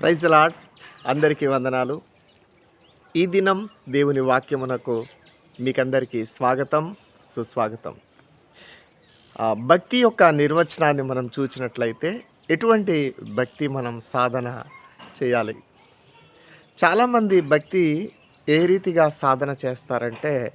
Praise lord అందరికీ వందనాలు. ఈ దినం దేవుని వాక్యమునకు మీకందరికీ స్వాగతం సుస్వాగతం. ఆ, భక్తి యొక్క నిర్వచనాన్ని మనం చూచినట్లయితే ఎటువంటి భక్తి మనం సాధన చేయాలి? చాలామంది భక్తి ఏ రీతిగా సాధన చేస్తారంటే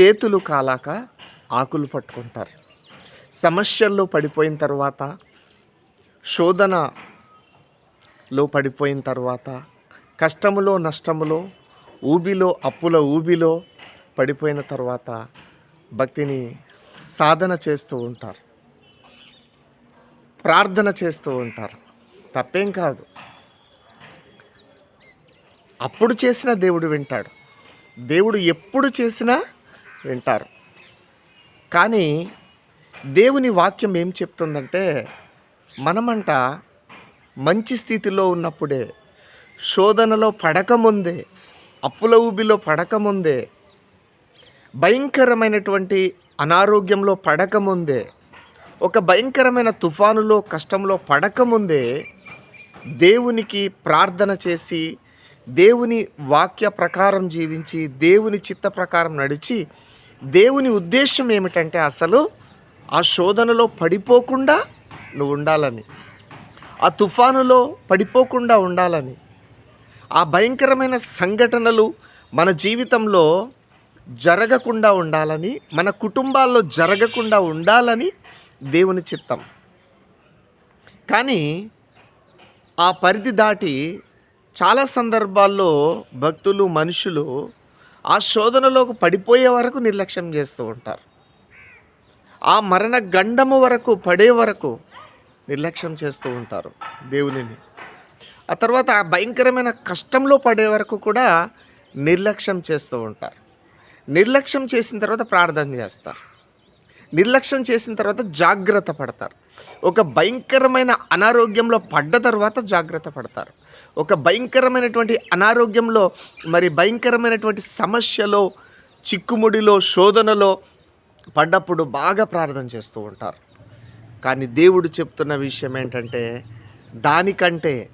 చేతులు కాలాక ఆకులు పట్టుకుంటారు. సమస్యల్లో పడిపోయిన తర్వాత శోధన లో పడిపోయిన తర్వాత కష్టములో నష్టములో ఊబిలో అప్పుల ఊబిలో పడిపోయిన తర్వాత భక్తిని సాధన చేస్తూ ఉంటారు. ప్రార్థన చేస్తూ ఉంటారు. తప్పేం కాదు. అప్పుడు చేసిన దేవుడు వింటాడు. దేవుడు ఎప్పుడు చేసినా వింటారు. కానీ దేవుని వాక్యం ఏం చెప్తుందంటే మనమంట మంచి స్థితిలో ఉన్నప్పుడే శోధనలో పడకముందే అప్పుల ఊబిలో పడకముందే భయంకరమైనటువంటి అనారోగ్యంలో పడకముందే ఒక భయంకరమైన తుఫానులో కష్టంలో పడకముందే దేవునికి ప్రార్థన చేసి దేవుని వాక్య ప్రకారం జీవించి దేవుని చిత్త ప్రకారం నడిచి దేవుని ఉద్దేశం ఏమిటంటే అసలు ఆ శోధనలో పడిపోకుండా నువ్వు ఉండాలని. ఆ తుఫానులో పడిపోకుండా ఉండాలని. ఆ భయంకరమైన సంఘటనలు మన జీవితంలో జరగకుండా ఉండాలని మన కుటుంబాల్లో జరగకుండా ఉండాలని దేవుని చిత్తం. కానీ ఆ పరిధి దాటి చాలా సందర్భాల్లో భక్తులు మనుషులు ఆ శోధనలోకి పడిపోయే వరకు నిర్లక్ష్యం చేస్తూ ఉంటారు. ఆ మరణ గండము వరకు పడే వరకు నిర్లక్ష్యం చేస్తూ ఉంటారు దేవునిని. ఆ తర్వాత ఆ భయంకరమైన కష్టంలో పడే వరకు కూడా నిర్లక్ష్యం చేస్తూ ఉంటారు. నిర్లక్ష్యం చేసిన తర్వాత ప్రార్థన చేస్తారు. నిర్లక్ష్యం చేసిన తర్వాత జాగ్రత్త పడతారు. ఒక భయంకరమైన అనారోగ్యంలో పడ్డ తర్వాత జాగ్రత్త పడతారు. ఒక భయంకరమైనటువంటి అనారోగ్యంలో మరి భయంకరమైనటువంటి సమస్యలో చిక్కుముడిలో శోధనలో పడ్డప్పుడు బాగా ప్రార్థన చేస్తూ ఉంటారు. కానీ దేవుడు చెప్తున్న విషయం ఏంటంటే దానికంటే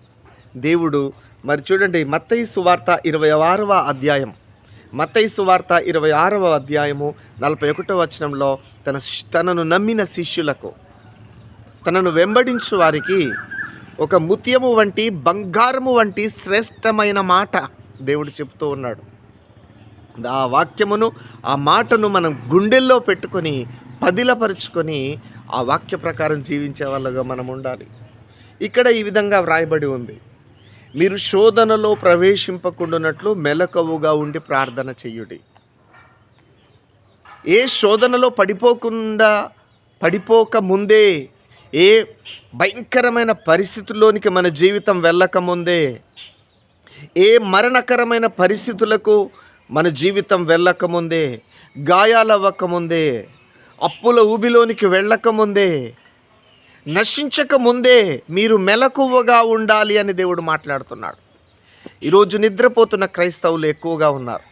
దేవుడు మరి చూడండి మత్తయి సువార్త ఇరవై ఆరవ అధ్యాయం. మత్తయి సువార్త ఇరవై ఆరవ అధ్యాయము నలభై ఒకటో వచనంలో తన తనను నమ్మిన శిష్యులకు తనను వెంబడించు వారికి ఒక ముత్యము వంటి బంగారము వంటి శ్రేష్టమైన మాట దేవుడు చెప్తూ ఉన్నాడు. ఆ వాక్యమును ఆ మాటను మనం గుండెల్లో పెట్టుకొని పదిలపరుచుకొని ఆ వాక్య ప్రకారం జీవించే వాళ్ళగా మనం ఉండాలి. ఇక్కడ ఈ విధంగా వ్రాయబడి ఉంది. మీరు శోధనలో ప్రవేశింపకుండానట్లు మెలకువగా ఉండి ప్రార్థన చెయ్యుడి ఏ శోధనలో పడిపోకుండా పడిపోక ముందే ఏ భయంకరమైన పరిస్థితుల్లోనికి మన జీవితం వెళ్ళకముందే ఏ మరణకరమైన పరిస్థితులకు మన జీవితం వెళ్ళకముందే గాయాలవ్వకముందే అప్పుల ఊబిలోనికి వెళ్ళకముందే నశించక ముందే మీరు మెలకువగా ఉండాలి అని దేవుడు మాట్లాడుతున్నాడు. ఈరోజు నిద్రపోతున్న క్రైస్తవులు ఎక్కువగా ఉన్నారు.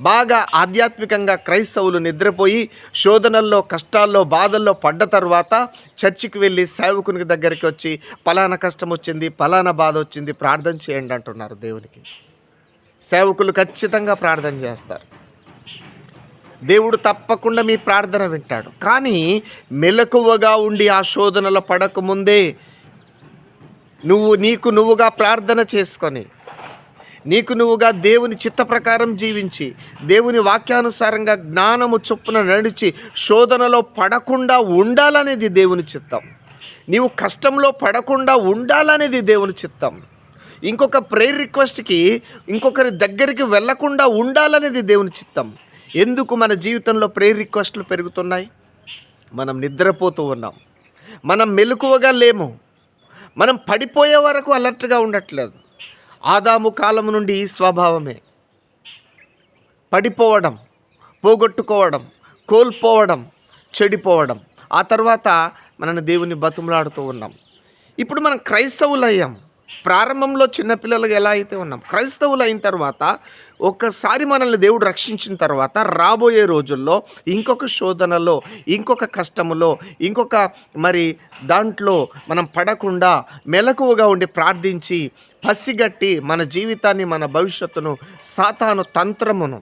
బాగా ఆధ్యాత్మికంగా క్రైస్తవులు నిద్రపోయి శోధనల్లో కష్టాల్లో బాధల్లో పడ్డ తర్వాత చర్చికి వెళ్ళి సేవకునికి దగ్గరికి వచ్చి పలానా కష్టం వచ్చింది పలానా బాధ వచ్చింది ప్రార్థన చేయండి అంటున్నారు దేవునికి. సేవకులు ఖచ్చితంగా ప్రార్థన చేస్తారు. దేవుడు తప్పకుండా మీ ప్రార్థన వింటాడు. కానీ మెలకువగా ఉండి ఆ శోధనలో పడకముందే నువ్వు నీకు నువ్వుగా ప్రార్థన చేసుకొని నీకు నువ్వుగా దేవుని చిత్త ప్రకారం జీవించి దేవుని వాక్యానుసారంగా జ్ఞానము చొప్పున నడిచి శోధనలో పడకుండా ఉండాలనేది దేవుని చిత్తం. నీవు కష్టంలో పడకుండా ఉండాలనేది దేవుని చిత్తం. ఇంకొక ప్రేయర్ రిక్వెస్ట్కి ఇంకొకరి దగ్గరికి వెళ్ళకుండా ఉండాలనేది దేవుని చిత్తం. ఎందుకు మన జీవితంలో ప్రేయర్ రిక్వెస్ట్లు పెరుగుతున్నాయి? మనం నిద్రపోతూ ఉన్నాం. మనం మెలకువగా లేము. మనం పడిపోయే వరకు అలర్ట్గా ఉండట్లేదు. ఆదాము కాలం నుండి ఈ స్వభావమే. పడిపోవడం పోగొట్టుకోవడం కోల్పోవడం చెడిపోవడం. ఆ తర్వాత మనని దేవుని బతుములాడుతూ ఉన్నాం. ఇప్పుడు మనం క్రైస్తవులయ్యాం. ప్రారంభంలో చిన్నపిల్లలుగా ఎలా అయితే ఉన్నాం క్రైస్తవులు అయిన తర్వాత ఒకసారి మనల్ని దేవుడు రక్షించిన తర్వాత రాబోయే రోజుల్లో ఇంకొక శోధనలో ఇంకొక కష్టములో ఇంకొక మరి దాంట్లో మనం పడకుండా మెలకువగా ఉండి ప్రార్థించి పసిగట్టి మన జీవితాన్ని మన భవిష్యత్తును సాతాను తంత్రమును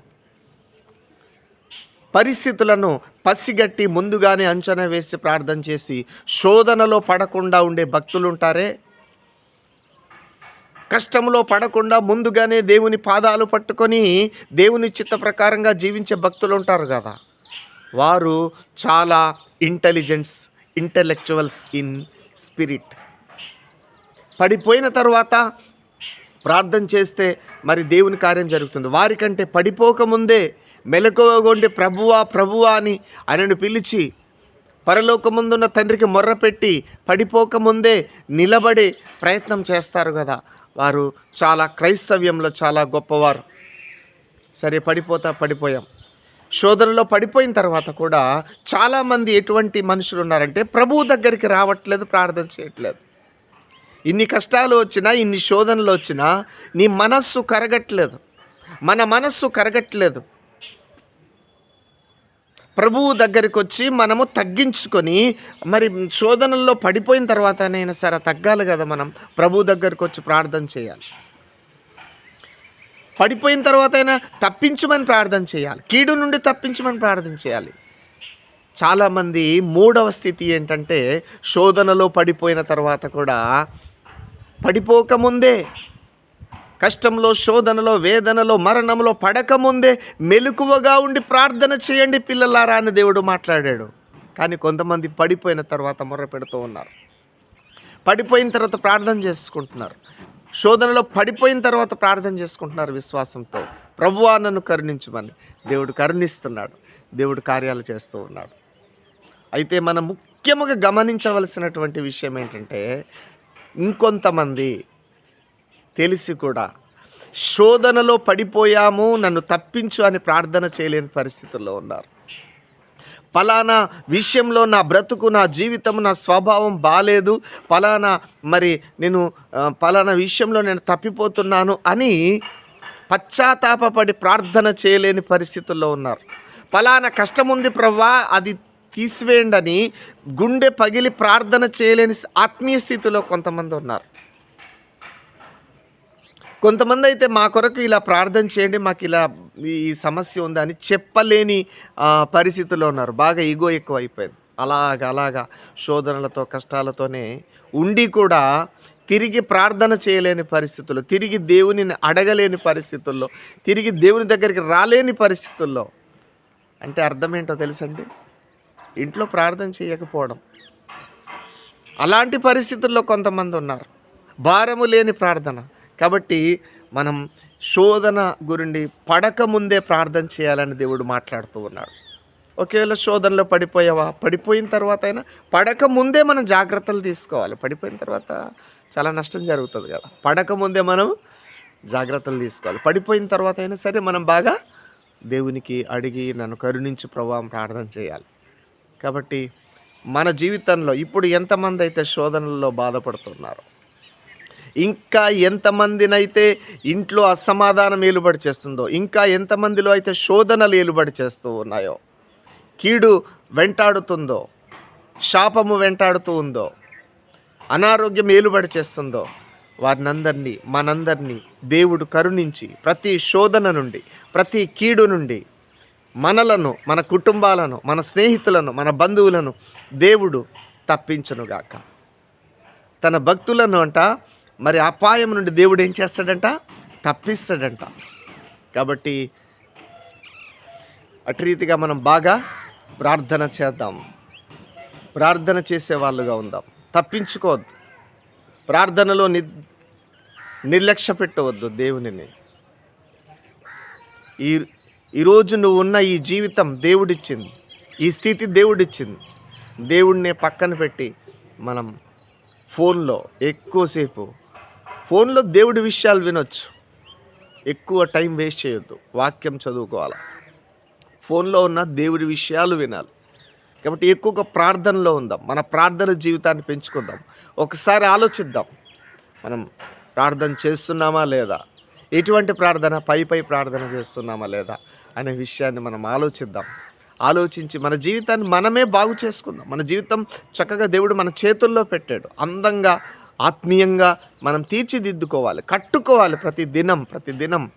పరిస్థితులను పసిగట్టి ముందుగానే అంచనా వేసి ప్రార్థన చేసి శోధనలో పడకుండా ఉండే భక్తులు ఉంటారే కష్టంలో పడకుండా ముందుగానే దేవుని పాదాలు పట్టుకొని దేవుని చిత్త ప్రకారంగా జీవించే భక్తులు ఉంటారు కదా. వారు చాలా ఇంటెలిజెన్స్ ఇంటలెక్చువల్స్ ఇన్ స్పిరిట్ పడిపోయిన తర్వాత ప్రార్థన చేస్తే మరి దేవుని కార్యం జరుగుతుంది. వారికంటే పడిపోకముందే మెలకువగొండి ప్రభువా ప్రభువా అని ఆయనను పిలిచి పరలోకముందున్న తండ్రికి మొర్రపెట్టి పడిపోకముందే నిలబడి ప్రయత్నం చేస్తారు కదా. వారు చాలా క్రైస్తవ్యంలో చాలా గొప్పవారు. సరే పడిపోతా పడిపోయాం. శోధనలో పడిపోయిన తర్వాత కూడా చాలామంది ఎటువంటి మనుషులు ఉన్నారంటే ప్రభువు దగ్గరికి రావట్లేదు ప్రార్థన చేయట్లేదు. ఇన్ని కష్టాలు వచ్చినా ఇన్ని శోధనలు వచ్చినా నీ మనస్సు కరగట్లేదు. మన మనస్సు కరగట్లేదు. ప్రభువు దగ్గరికి వచ్చి మనము తగ్గించుకొని మరి శోధనల్లో పడిపోయిన తర్వాతనైనా సరే తగ్గాలి కదా మనం. ప్రభు దగ్గరికి వచ్చి ప్రార్థన చేయాలి. పడిపోయిన తర్వాత అయినా తప్పించమని ప్రార్థన చేయాలి. కీడు నుండి తప్పించమని ప్రార్థన చేయాలి. చాలామంది మూడవ స్థితి ఏంటంటే శోధనలో పడిపోయిన తర్వాత కూడా పడిపోకముందే కష్టంలో శోధనలో వేదనలో మరణంలో పడకముందే మెలకువగా ఉండి ప్రార్థన చేయండి పిల్లలారా అని దేవుడు మాట్లాడాడు. కానీ కొంతమంది పడిపోయిన తర్వాత మొర్ర పెడుతూ ఉన్నారు. పడిపోయిన తర్వాత ప్రార్థన చేసుకుంటున్నారు. శోధనలో పడిపోయిన తర్వాత ప్రార్థన చేసుకుంటున్నారు విశ్వాసంతో. ప్రభువా నన్ను కరుణించమని దేవుడు కరుణిస్తున్నాడు. దేవుడు కార్యాలు చేస్తూ ఉన్నాడు. అయితే మనం ముఖ్యముగా గమనించవలసినటువంటి విషయం ఏంటంటే ఇంకొంతమంది తెలిసి కూడా శోధనలో పడిపోయాము నన్ను తప్పించు అని ప్రార్థన చేయలేని పరిస్థితుల్లో ఉన్నారు. పలానా విషయంలో నా బ్రతుకు నా జీవితం నా స్వభావం బాగాలేదు పలానా మరి నేను పలానా విషయంలో నేను తప్పిపోతున్నాను అని పశ్చాత్తాపపడి ప్రార్థన చేయలేని పరిస్థితుల్లో ఉన్నారు. పలానా కష్టం ఉంది ప్రవ్వా అది తీసివేయండి అని గుండె పగిలి ప్రార్థన చేయలేని ఆత్మీయ స్థితిలో కొంతమంది ఉన్నారు. కొంతమంది అయితే మా కొరకు ఇలా ప్రార్థన చేయండి మాకు ఇలా ఈ సమస్య ఉందని చెప్పలేని పరిస్థితుల్లో ఉన్నారు. బాగా ఈగో ఎక్కువ అయిపోయింది అలాగ అలాగా శోధనలతో కష్టాలతోనే ఉండి కూడా తిరిగి ప్రార్థన చేయలేని పరిస్థితుల్లో తిరిగి దేవునిని అడగలేని పరిస్థితుల్లో తిరిగి దేవుని దగ్గరికి రాలేని పరిస్థితుల్లో అంటే అర్థం ఏంటో తెలుసండి? ఇంట్లో ప్రార్థన చేయకపోవడం. అలాంటి పరిస్థితుల్లో కొంతమంది ఉన్నారు. భారము లేని ప్రార్థన. కాబట్టి మనం శోధన గురించి పడక ముందే ప్రార్థన చేయాలని దేవుడు మాట్లాడుతూ ఉన్నాడు. ఒకవేళ శోధనలో పడిపోయావా? పడిపోయిన తర్వాత అయినా పడక ముందే మనం జాగ్రత్తలు తీసుకోవాలి. పడిపోయిన తర్వాత చాలా నష్టం జరుగుతుంది కదా. పడక ముందే మనం జాగ్రత్తలు తీసుకోవాలి. పడిపోయిన తర్వాత అయినా సరే మనం బాగా దేవునికి అడిగి నన్ను కరుణించు ప్రభావం ప్రార్థన చేయాలి. కాబట్టి మన జీవితంలో ఇప్పుడు ఎంతమంది అయితే శోధనల్లో బాధపడుతున్నారో ఇంకా ఎంతమందినైతే ఇంట్లో అసమాధానం ఏలుబడి చేస్తుందో ఇంకా ఎంతమందిలో అయితే శోధనలు ఏలుబడి చేస్తూ ఉన్నాయో కీడు వెంటాడుతుందో శాపము వెంటాడుతూ ఉందో అనారోగ్యం ఏలుబడి చేస్తుందో వారినందరినీ మనందరినీ దేవుడు కరుణించి ప్రతి శోధన నుండి ప్రతి కీడు నుండి మనలను మన కుటుంబాలను మన స్నేహితులను మన బంధువులను దేవుడు తప్పించనుగాక. తన భక్తులను అంట మరి అపాయం నుండి దేవుడు ఏం చేస్తాడంట? తప్పిస్తాడంట. కాబట్టి అటు రీతిగా మనం బాగా ప్రార్థన చేద్దాం. ప్రార్థన చేసే వాళ్ళుగా ఉందాం. తప్పించుకోవద్దు. ప్రార్థనలో ని నిర్లక్ష్య పెట్టవద్దు దేవునిని. ఈ ఈరోజు నువ్వు ఉన్న ఈ జీవితం దేవుడిచ్చింది. ఈ స్థితి దేవుడిచ్చింది. దేవుడిని పక్కన పెట్టి మనం ఫోన్లో ఎక్కువసేపు ఫోన్లో దేవుడి విషయాలు వినొచ్చు. ఎక్కువ టైం వేస్ట్ చేయొద్దు. వాక్యం చదువుకోవాలి? ఫోన్లో ఉన్న దేవుడి విషయాలు వినాలి. కాబట్టి ఎక్కువగా ప్రార్థనలో ఉందాం. మన ప్రార్థన జీవితాన్ని పెంచుకుందాం. ఒకసారి ఆలోచిద్దాం. మనం ప్రార్థన చేస్తున్నామా లేదా? ఎటువంటి ప్రార్థన? పై పై ప్రార్థన చేస్తున్నామా లేదా? అనే విషయాన్ని మనం ఆలోచిద్దాం. ఆలోచించి మన జీవితాన్ని మనమే బాగు చేసుకుందాం. మన జీవితం చక్కగా దేవుడు మన చేతుల్లో పెట్టాడు. అందంగా ఆత్మీయంగా మనం తీర్చిదిద్దుకోవాలి కట్టుకోవాలి ప్రతి దినం ప్రతి దినం.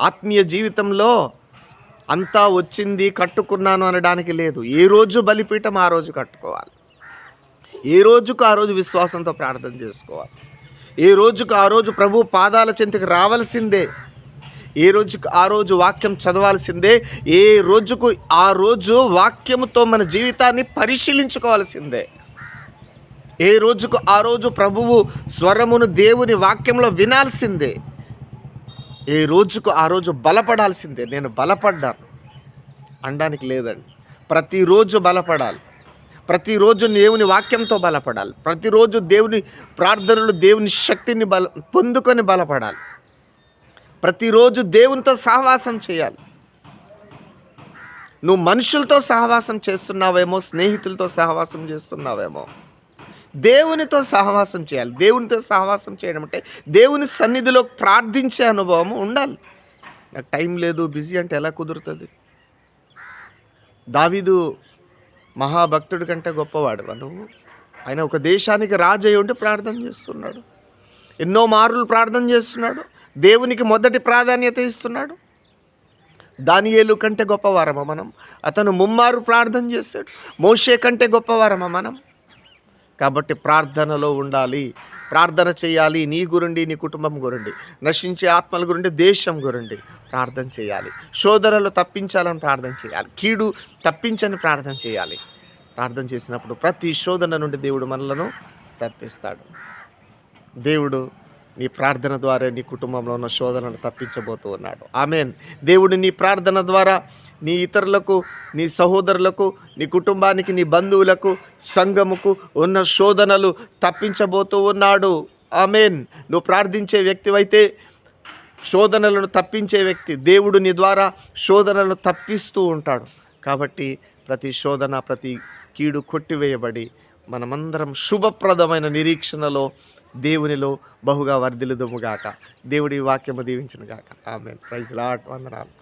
ఆత్మీయ జీవితంలో అంతా వచ్చింది కట్టుకున్నాను అనడానికి లేదు. ఏ రోజు బలిపీఠం ఆ రోజు కట్టుకోవాలి. ఏ రోజుకు ఆ రోజు విశ్వాసంతో ప్రార్థన చేసుకోవాలి. ఏ రోజుకు ఆ రోజు ప్రభు పాదాల చింతకి రావాల్సిందే. ఏ రోజుకు ఆ రోజు వాక్యం చదవాల్సిందే. ఏ రోజుకు ఆ రోజు వాక్యముతో మన జీవితాన్ని పరిశీలించుకోవాల్సిందే. ఏ రోజుకు ఆ రోజు ప్రభువు స్వరమును దేవుని వాక్యంలో వినాల్సిందే. ఏ రోజుకు ఆ రోజు బలపడాల్సిందే. నేను బలపడ్డాను. అనడానికి లేదండి. ప్రతిరోజు బలపడాలి. ప్రతిరోజు దేవుని వాక్యంతో బలపడాలి. ప్రతిరోజు దేవుని ప్రార్థనలు దేవుని శక్తిని బల పొందుకొని బలపడాలి. ప్రతిరోజు దేవునితో సహవాసం చేయాలి. నువ్వు మనుషులతో సహవాసం చేస్తున్నావేమో స్నేహితులతో సహవాసం చేస్తున్నావేమో దేవునితో సహవాసం చేయాలి. దేవునితో సహవాసం చేయడం అంటే దేవుని సన్నిధిలో ప్రార్థించే అనుభవం ఉండాలి. నాకు టైం లేదు బిజీ అంటే ఎలా కుదురుతుంది? దావీదు మహాభక్తుడి కంటే గొప్పవాడు. నువ్వు ఆయన ఒక దేశానికి రాజు ఉండి ప్రార్థన చేస్తున్నాడు. ఎన్నో మార్లు ప్రార్థన చేస్తున్నాడు. దేవునికి మొదటి ప్రాధాన్యత ఇస్తున్నాడు. దానియేలు కంటే గొప్పవారమా మనం? అతను ముమ్మారు ప్రార్థన చేశాడు. మోషే కంటే గొప్పవారమా మనం? కాబట్టి ప్రార్థనలో ఉండాలి. ప్రార్థన చేయాలి. నీ గురుండి నీ కుటుంబం గురుండి. నశించే ఆత్మల గురుండి దేశం గురుండి. ప్రార్థన చేయాలి. శోధనలు తప్పించాలని ప్రార్థన చేయాలి. కీడు తప్పించని ప్రార్థన చేయాలి. ప్రార్థన చేసినప్పుడు ప్రతి శోధన నుండి దేవుడు మనలను తప్పిస్తాడు. దేవుడు నీ ప్రార్థన ద్వారా నీ కుటుంబంలో ఉన్న శోధనను తప్పించబోతూ ఉన్నాడు. ఆమెన్. దేవుడు నీ ప్రార్థన ద్వారా నీ ఇతరులకు నీ సహోదరులకు నీ కుటుంబానికి నీ బంధువులకు సంఘముకు ఉన్న శోధనలు తప్పించబోతూ ఉన్నాడు. ఆమెన్. నువ్వు ప్రార్థించే వ్యక్తివైతే శోధనలను తప్పించే వ్యక్తి దేవుడు నీ ద్వారా శోధనలను తప్పిస్తూ ఉంటాడు. కాబట్టి ప్రతి శోధన ప్రతి కీడు కొట్టివేయబడి మనమందరం శుభప్రదమైన నిరీక్షణలో దేవునిలో బహుగా వర్ధిల్లుదుముగాక దేవుడి వాక్యము దీవించునుగాక ఆమె ప్రైజ్ లాట్ వందనాలు.